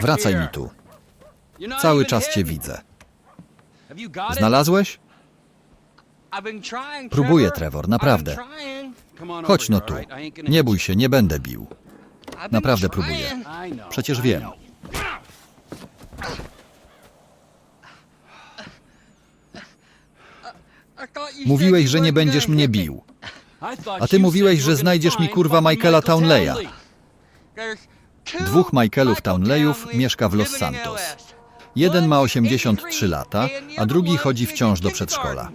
Wracaj mi tu. Cały czas cię widzę. Znalazłeś? Próbuję, Trevor, naprawdę. Chodź no tu. Nie bój się, nie będę bił. Naprawdę próbuję. Przecież wiem. Mówiłeś, że nie będziesz mnie bił. A ty mówiłeś, że znajdziesz mi kurwa Michaela Townleya. Dwóch Michaelów Townleyów mieszka w Los Santos. Jeden ma 83 lata, a drugi chodzi wciąż do przedszkola.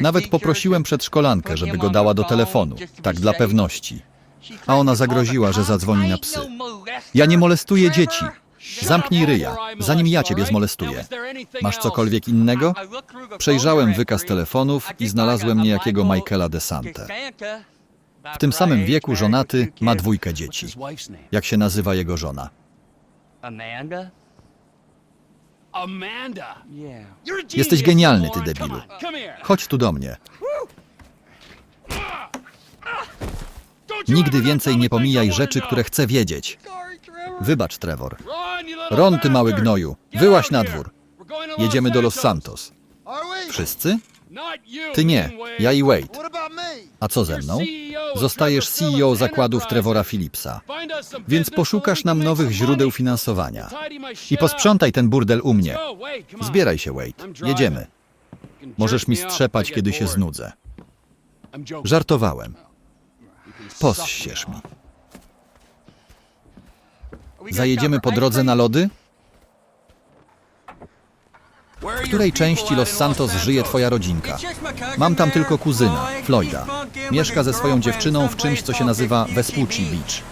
Nawet poprosiłem przedszkolankę, żeby go dała do telefonu, tak dla pewności. A ona zagroziła, że zadzwoni na psy. Ja nie molestuję dzieci. Zamknij ryja, zanim ja ciebie zmolestuję. Masz cokolwiek innego? Przejrzałem wykaz telefonów i znalazłem niejakiego Michaela DeSante. W tym samym wieku żonaty ma dwójkę dzieci. Jak się nazywa jego żona? Amanda? Amanda. Jesteś genialny, ty debilu. Chodź tu do mnie. Nigdy więcej nie pomijaj rzeczy, które chcę wiedzieć. Wybacz, Trevor. Ron, ty mały gnoju, wyłaź na dwór. Jedziemy do Los Santos. Wszyscy? Ty nie, ja i Wade. A co ze mną? Zostajesz CEO zakładów Trevora Phillipsa. Więc poszukasz nam nowych źródeł finansowania. I posprzątaj ten burdel u mnie. Zbieraj się, Wade. Jedziemy. Możesz mi strzepać, kiedy się znudzę. Żartowałem. Posścież mi. Zajedziemy po drodze na lody? W której części Los Santos żyje twoja rodzinka? Mam tam tylko kuzyna, Floyda. Mieszka ze swoją dziewczyną w czymś, co się nazywa Vespucci Beach.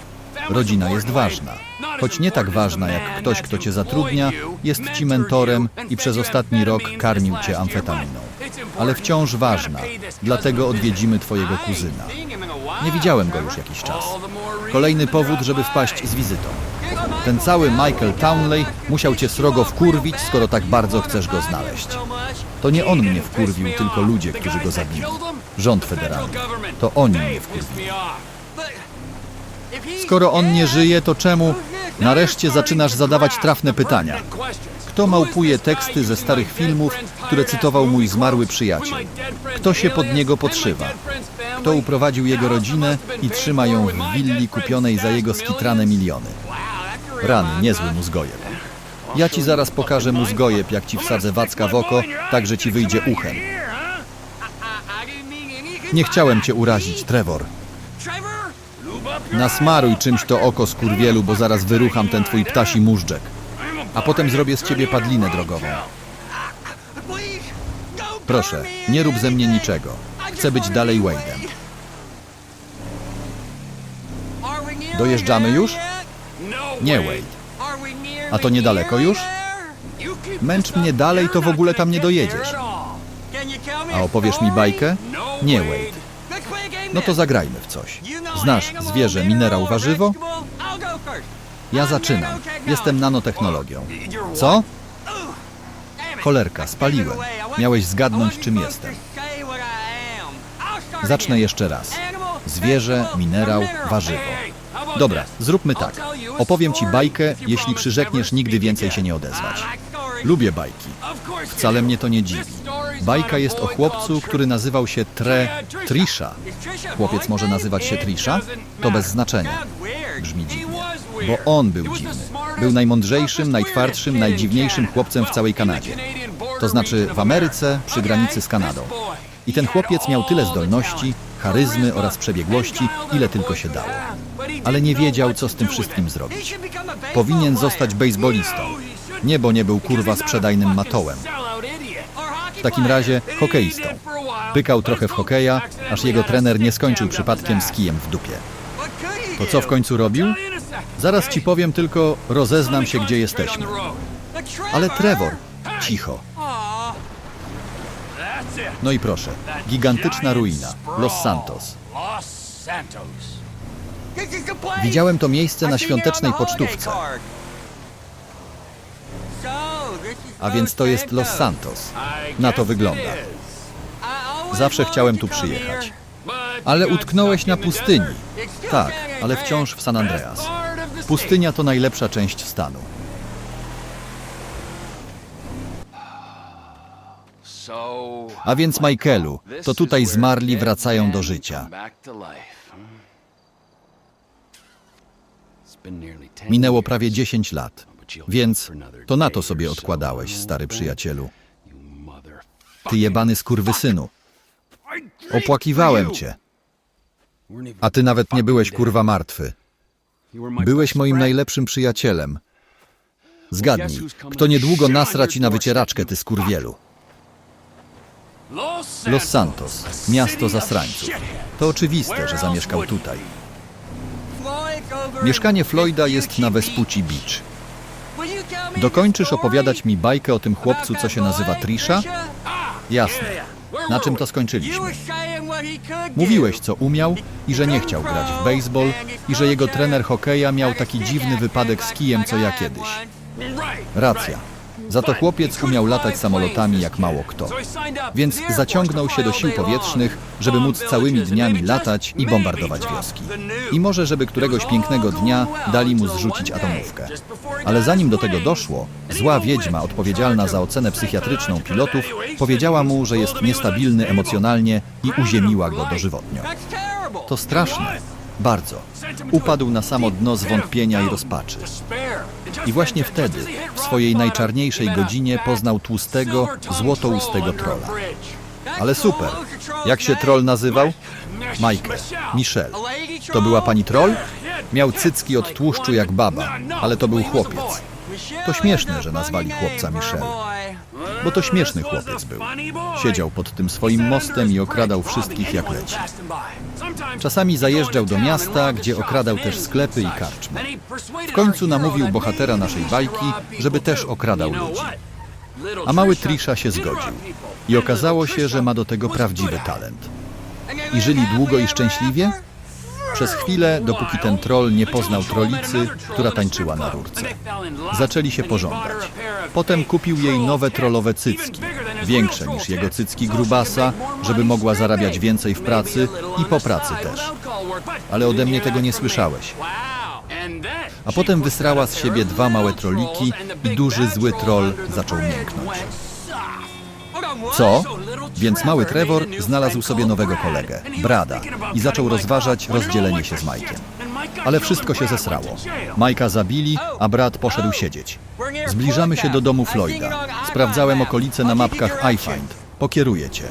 Rodzina jest ważna. Choć nie tak ważna jak ktoś, kto cię zatrudnia, jest ci mentorem i przez ostatni rok karmił cię amfetaminą. Ale wciąż ważna, dlatego odwiedzimy twojego kuzyna. Nie widziałem go już jakiś czas. Kolejny powód, żeby wpaść z wizytą. Ten cały Michael Townley musiał cię srogo wkurwić, skoro tak bardzo chcesz go znaleźć. To nie on mnie wkurwił, tylko ludzie, którzy go zabili. Rząd federalny. To oni mnie wkurwili. Skoro on nie żyje, to czemu nareszcie zaczynasz zadawać trafne pytania? Kto małpuje teksty ze starych filmów, które cytował mój zmarły przyjaciel? Kto się pod niego podszywa? Kto uprowadził jego rodzinę i trzyma ją w willi kupionej za jego skitrane miliony? Rany, niezły mózgojeb. Ja ci zaraz pokażę mózgojeb, jak ci wsadzę wacka w oko, tak że ci wyjdzie uchem. Nie chciałem cię urazić, Trevor. Nasmaruj czymś to oko skurwielu, bo zaraz wyrucham ten twój ptasi móżdżek. A potem zrobię z ciebie padlinę drogową. Proszę, nie rób ze mnie niczego. Chcę być dalej Wade'em. Dojeżdżamy już? Nie, Wade. A to niedaleko już? Męcz mnie dalej, to w ogóle tam nie dojedziesz. A opowiesz mi bajkę? Nie, Wade. No to zagrajmy w coś. Znasz zwierzę, minerał, warzywo? Ja zaczynam. Jestem nanotechnologią. Co? Cholerka, spaliłem. Miałeś zgadnąć, czym jestem. Zacznę jeszcze raz. Zwierzę, minerał, warzywo. Dobra, zróbmy tak. Opowiem ci bajkę, jeśli przyrzekniesz nigdy więcej się nie odezwać. Lubię bajki. Wcale mnie to nie dziwi. Bajka jest o chłopcu, który nazywał się Tre Trisha. Chłopiec może nazywać się Trisha? To bez znaczenia. Brzmi dziwnie. Bo on był dziwny. Był najmądrzejszym, najtwardszym, najdziwniejszym chłopcem w całej Kanadzie. To znaczy w Ameryce, przy granicy z Kanadą. I ten chłopiec miał tyle zdolności, charyzmy oraz przebiegłości, ile tylko się dało. Ale nie wiedział, co z tym wszystkim zrobić. Powinien zostać bejsbolistą. Nie, bo nie był kurwa sprzedajnym matołem. W takim razie hokeistą. Pykał trochę w hokeja, aż jego trener nie skończył przypadkiem z kijem w dupie. To co w końcu robił? Zaraz ci powiem, tylko rozeznam się, gdzie jesteśmy. Ale Trevor, cicho. No i proszę, gigantyczna ruina, Los Santos. Widziałem to miejsce na świątecznej pocztówce. A więc to jest Los Santos. Na to wygląda. Zawsze chciałem tu przyjechać. Ale utknąłeś na pustyni. Tak, ale wciąż w San Andreas. Pustynia to najlepsza część stanu. A więc Michaelu, to tutaj zmarli wracają do życia. Minęło prawie 10 lat, więc to na to sobie odkładałeś, stary przyjacielu. Ty jebany skurwysynu. Opłakiwałem cię, a ty nawet nie byłeś kurwa martwy. Byłeś moim najlepszym przyjacielem. Zgadnij, kto niedługo nasra ci na wycieraczkę, ty skurwielu. Los Santos, miasto zasrańców. To oczywiste, że zamieszkał tutaj. Mieszkanie Floyda jest na Vespucci Beach. Dokończysz opowiadać mi bajkę o tym chłopcu, co się nazywa Trisha? Jasne. Na czym to skończyliśmy? Mówiłeś, co umiał i że nie chciał grać w baseball i że jego trener hokeja miał taki dziwny wypadek z kijem, co ja kiedyś. Racja. Za to chłopiec umiał latać samolotami jak mało kto. Więc zaciągnął się do sił powietrznych, żeby móc całymi dniami latać i bombardować wioski. I może, żeby któregoś pięknego dnia dali mu zrzucić atomówkę. Ale zanim do tego doszło, zła wiedźma odpowiedzialna za ocenę psychiatryczną pilotów powiedziała mu, że jest niestabilny emocjonalnie i uziemiła go dożywotnio. To straszne. Bardzo. Upadł na samo dno zwątpienia i rozpaczy. I właśnie wtedy, w swojej najczarniejszej godzinie, poznał tłustego, złotoustego trola. Ale super. Jak się troll nazywał? Michael. Michelle. To była pani troll? Miał cycki od tłuszczu jak baba, ale to był chłopiec. To śmieszne, że nazwali chłopca Michel. Bo to śmieszny chłopiec był. Siedział pod tym swoim mostem i okradał wszystkich jak leci. Czasami zajeżdżał do miasta, gdzie okradał też sklepy i karczmy. W końcu namówił bohatera naszej bajki, żeby też okradał ludzi. A mały Trisha się zgodził. I okazało się, że ma do tego prawdziwy talent. I żyli długo i szczęśliwie? Przez chwilę, dopóki ten troll nie poznał trolicy, która tańczyła na rurce. Zaczęli się pożądać. Potem kupił jej nowe trollowe cycki, większe niż jego cycki grubasa, żeby mogła zarabiać więcej w pracy i po pracy też. Ale ode mnie tego nie słyszałeś. A potem wysrała z siebie dwa małe troliki i duży zły troll zaczął mięknąć. Co? Więc mały Trevor znalazł sobie nowego kolegę, Brada, i zaczął rozważać rozdzielenie się z Mike'iem. Ale wszystko się zesrało. Majka zabili, a brat poszedł siedzieć. Zbliżamy się do domu Floyda. Sprawdzałem okolice na mapkach iFind. Pokieruję cię.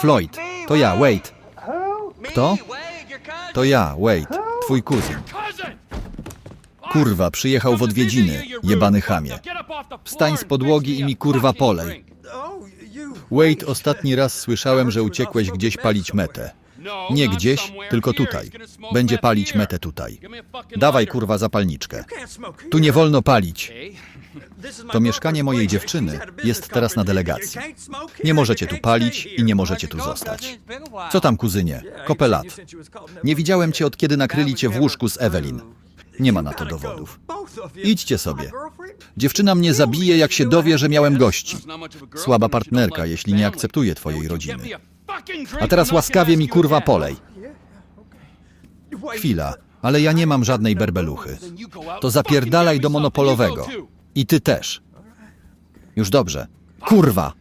Floyd, to ja, Wade. Kto? To ja, Wade, twój kuzyn. Kurwa, przyjechał w odwiedziny, jebany chamie. Wstań z podłogi i mi kurwa polej. Wade, ostatni raz słyszałem, że uciekłeś gdzieś palić metę. Nie gdzieś, tylko tutaj. Będzie palić metę tutaj. Dawaj kurwa zapalniczkę. Tu nie wolno palić. To mieszkanie mojej dziewczyny jest teraz na delegacji. Nie możecie tu palić i nie możecie tu zostać. Co tam, kuzynie? Kopelat. Nie widziałem cię od kiedy nakryli cię w łóżku z Evelyn. Nie ma na to dowodów. Idźcie sobie. Dziewczyna mnie zabije, jak się dowie, że miałem gości. Słaba partnerka, jeśli nie akceptuje twojej rodziny. A teraz łaskawie mi kurwa polej. Chwila, ale ja nie mam żadnej berbeluchy. To zapierdalaj do monopolowego. I ty też. Już dobrze. Kurwa!